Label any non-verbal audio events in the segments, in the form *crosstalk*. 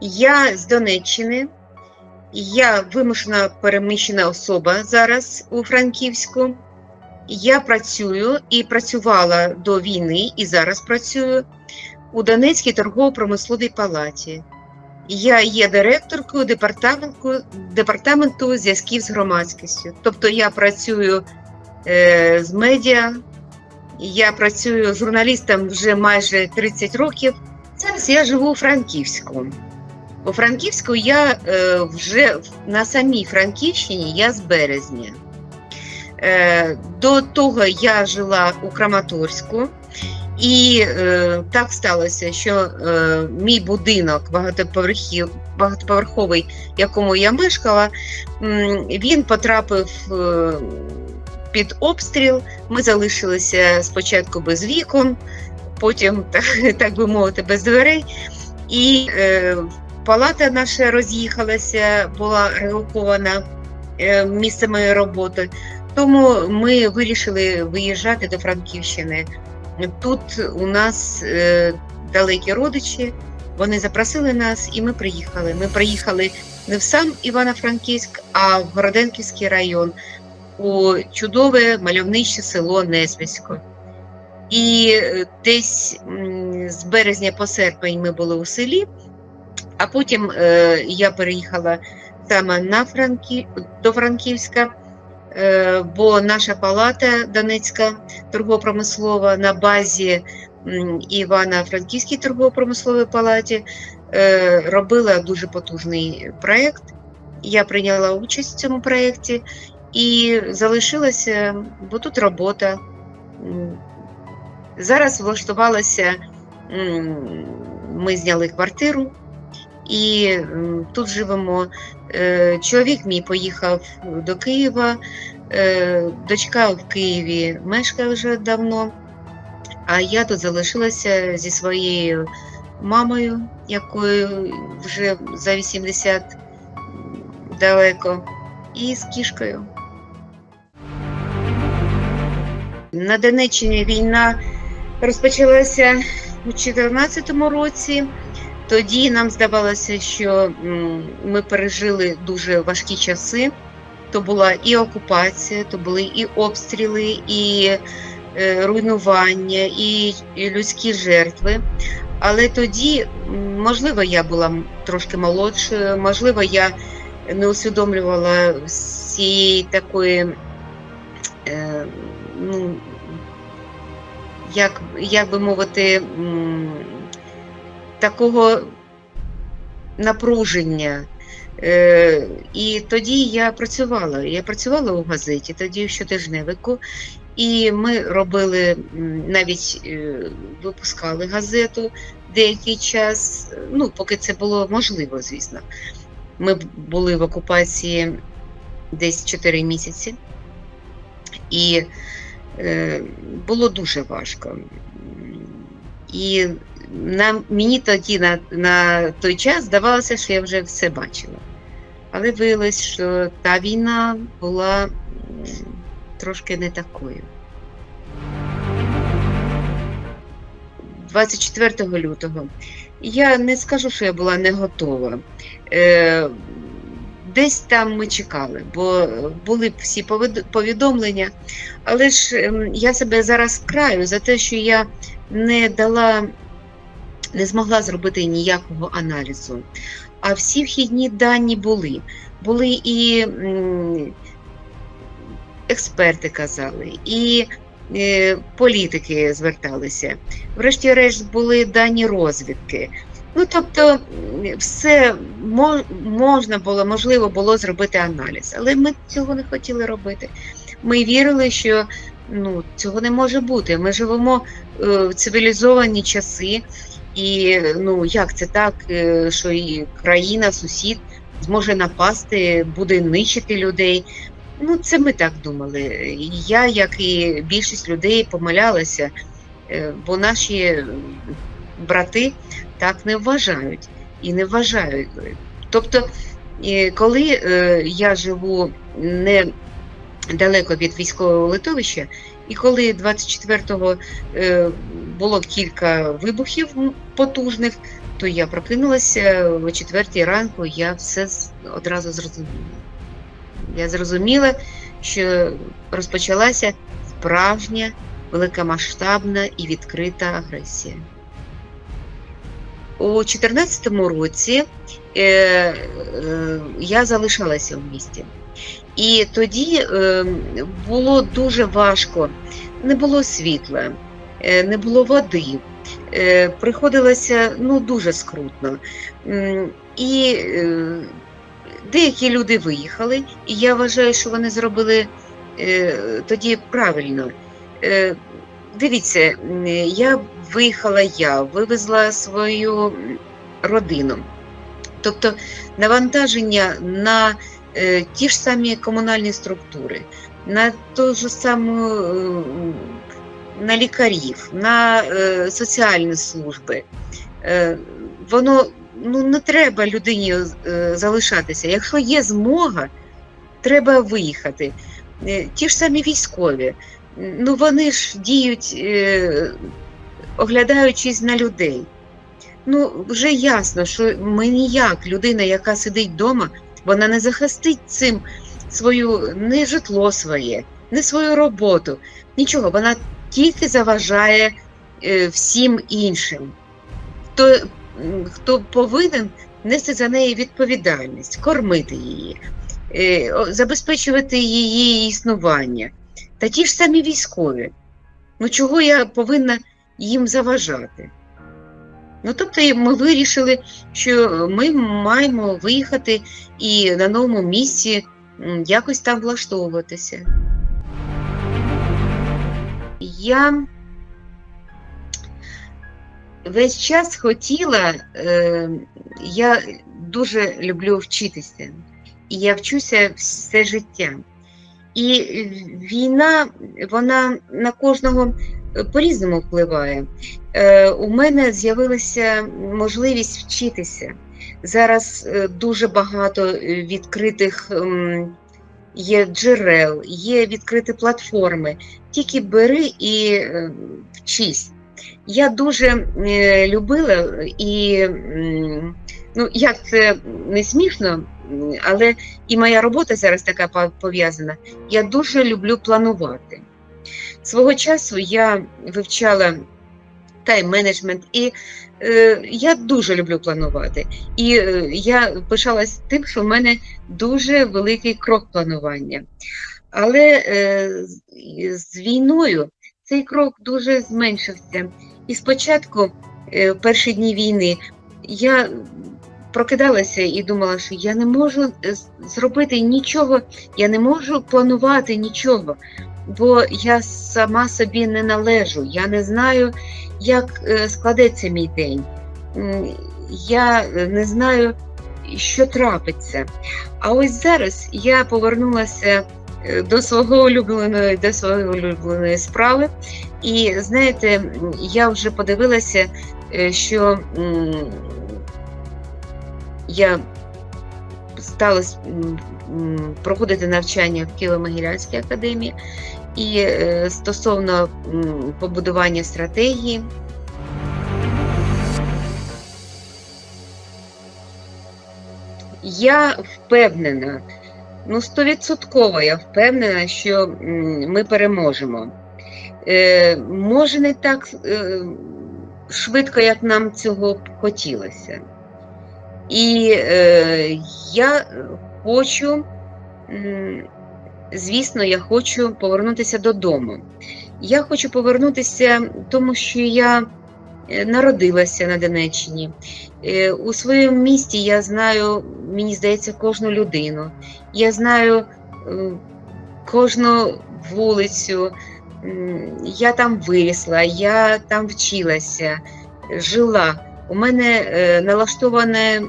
Я з Донеччини. Я вимушена переміщена особа зараз у Франківську. Я працюю і працювала до війни, і зараз працюю у Донецькій торгово-промисловій палаті. Я є директоркою департаменту, департаменту зв'язків з громадськістю. Тобто я працюю е, з медіа, я працюю журналістом вже майже 30 років. Зараз я живу у Франківську. У Франківську я е, вже на самій Франківщині, я з березня. Е, до того я жила у Краматорську, і е, так сталося, що е, мій будинок багатоповерхів, багатоповерховий, якому я мешкала, він потрапив е, під обстріл. Ми залишилися спочатку без вікон, потім, так, *laughs* так би мовити, без дверей. І е, палата наша роз'їхалася, була релокована е, місце моєї роботи. Тому ми вирішили виїжджати до Франківщини. Тут у нас е, далекі родичі, вони запросили нас, і ми приїхали. Ми приїхали не в сам Івано-Франківськ, а в Городенківський район, у чудове мальовниче село Незвисько. І е, десь з березня по серпень ми були у селі, а потім е, я переїхала саме на Франкі... до Франківська, е, бо наша палата Донецька торгово-промислова на базі м, Івано-Франківській торгово-промисловій палаті е, робила дуже потужний проєкт. Я прийняла участь в цьому проєкті і залишилася, бо тут робота. Зараз влаштувалася, ми зняли квартиру і тут живемо. Е, Чоловік мій поїхав до Києва, е, дочка в Києві мешкає вже давно, а я тут залишилася зі своєю мамою, якою вже за 80 далеко, і з кішкою. На Донеччині війна розпочалася у 2014 році. Тоді нам здавалося, що ми пережили дуже важкі часи. То була і окупація, то були і обстріли, і е, руйнування, і, людські жертви. Але тоді, можливо, я була трошки молодшою, можливо, я не усвідомлювала всієї такої, е, ну, як, як би мовити, такого напруження. Е, і тоді я працювала. Я працювала у газеті, тоді в щотижневику, і ми робили навіть е, випускали газету деякий час, ну, поки це було можливо, звісно. Ми були в окупації десь 4 місяці, і е, було дуже важко. І нам, мені тоді на, на той час здавалося, що я вже все бачила. Але виявилось, що та війна була трошки не такою. 24 лютого я не скажу, що я була не готова. Е, десь там ми чекали, бо були всі повідомлення. Але ж ем, я себе зараз краю за те, що я не дала, не змогла зробити ніякого аналізу. А всі вхідні дані були. Були і експерти казали, і е, політики зверталися. Врешті-решт були дані розвідки. Ну, тобто, все можна було, можливо було зробити аналіз, але ми цього не хотіли робити. Ми вірили, що ну, цього не може бути. Ми живемо е, в цивілізовані часи, і ну, як це так, е, що і країна, сусід зможе напасти, буде нищити людей. Ну, це ми так думали. Я, як і більшість людей, помилялася, е, бо наші брати так не вважають і не вважають. Тобто, е, коли я живу не далеко від військового литовища, і коли 24-го е, було кілька вибухів потужних, то я прокинулася о четвертій ранку, я все одразу зрозуміла. Я зрозуміла, що розпочалася справжня, великомасштабна і відкрита агресія. У 2014 році е, е, я залишалася в місті. І тоді е, було дуже важко, не було світла, не було води, е, приходилося ну, дуже скрутно. І е, деякі люди виїхали, і я вважаю, що вони зробили е, тоді правильно. Е, Дивіться, я виїхала я, вивезла свою родину. Тобто навантаження на е, ті ж самі комунальні структури, на ту ж саму е, на лікарів, на е, соціальні служби. Е, воно ну, не треба людині е, залишатися. Якщо є змога, треба виїхати. Е, Ті ж самі військові, ну вони ж діють, е, оглядаючись на людей. Ну, вже ясно, що ми ніяк, людина, яка сидить вдома, вона не захистить цим свою не житло своє, не свою роботу. Нічого, вона тільки заважає е, всім іншим. Хто, хто повинен нести за неї відповідальність, кормити її, е, забезпечувати її існування. Та ті ж самі військові. Ну чого я повинна їм заважати? Ну, тобто ми вирішили, що ми маємо виїхати і на новому місці якось там влаштовуватися. Я весь час хотіла, е, я дуже люблю вчитися, і я вчуся все життя. І війна, вона на кожного по-різному впливає. Е, у мене з'явилася можливість вчитися. Зараз е, дуже багато відкритих ем, є джерел, є відкриті платформи. Тільки бери і е, вчись. Я дуже е, любила і ну, як це не смішно, але і моя робота зараз така пов'язана. Я дуже люблю планувати. Свого часу я вивчала тайм-менеджмент, і е, я дуже люблю планувати. І е, я пишалась тим, що в мене дуже великий крок планування. Але е, з, війною цей крок дуже зменшився. І спочатку, е, в перші дні війни, я прокидалася і думала, що я не можу е, зробити нічого, я не можу планувати нічого, бо я сама собі не належу, я не знаю, як е, складеться мій день. Я е, не знаю, що трапиться. А ось зараз я повернулася е, до свого улюбленої, до своєї улюбленої справи. І знаєте, я вже подивилася, що я стала с- м, м, проходити навчання в Києво-Могилянській академії, і е, стосовно побудування стратегії. Я впевнена, ну стовідсотково я впевнена, що ми переможемо. Е, може, не так е, швидко, як нам цього б хотілося. І е, я хочу, звісно, я хочу повернутися додому. Я хочу повернутися, тому що я е, народилася на Донеччині. Е, У своєму місті я знаю, мені здається, кожну людину. Я знаю е, кожну вулицю. Я там вирісла, я там вчилася, жила. У мене е, налаштоване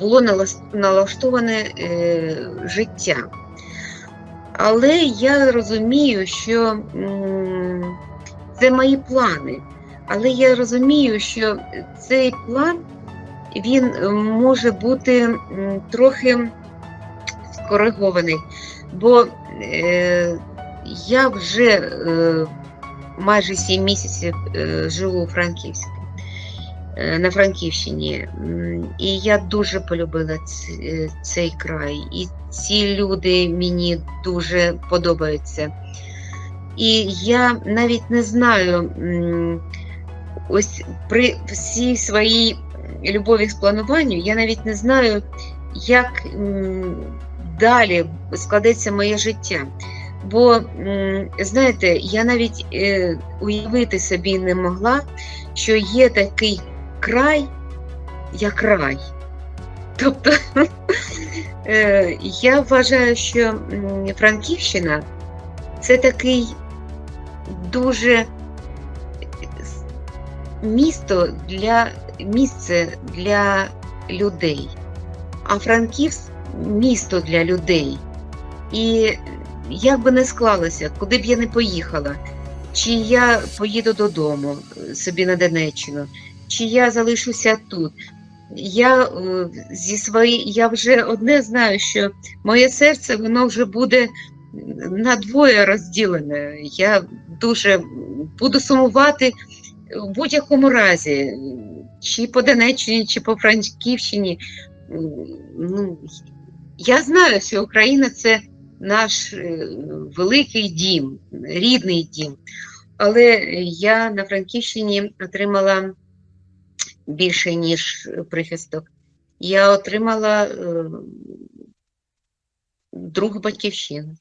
було налаштоване е, життя. Але я розумію, що це мої плани. Але я розумію, що цей план він може бути трохи скоригований, бо е, я вже е, майже 7 місяців живу у Франківську. Е, на Франківщині. І я дуже полюбила е, цей край. І ці люди мені дуже подобаються. І я навіть не знаю, ось при всій своїй любові к плануванню, я навіть не знаю, як далі складеться моє життя. Бо, знаєте, я навіть е, уявити собі не могла, що є такий край, як рай. Тобто *laughs* е, я вважаю, що Франківщина це такий дуже місто для місце для людей, а Франківськ місто для людей. І як би не склалося, куди б я не поїхала, чи я поїду додому е, собі на Донеччину, чи я залишуся тут. Я е, зі свої, я вже одне знаю, що моє серце воно вже буде на двоє розділене. Я дуже буду сумувати в будь-якому разі, чи по Донеччині, чи по Франківщині. Ну, я знаю, що Україна це наш е, великий дім, рідний дім. Але я на Франківщині отримала більше, ніж прихисток. Я отримала друг батьківщини.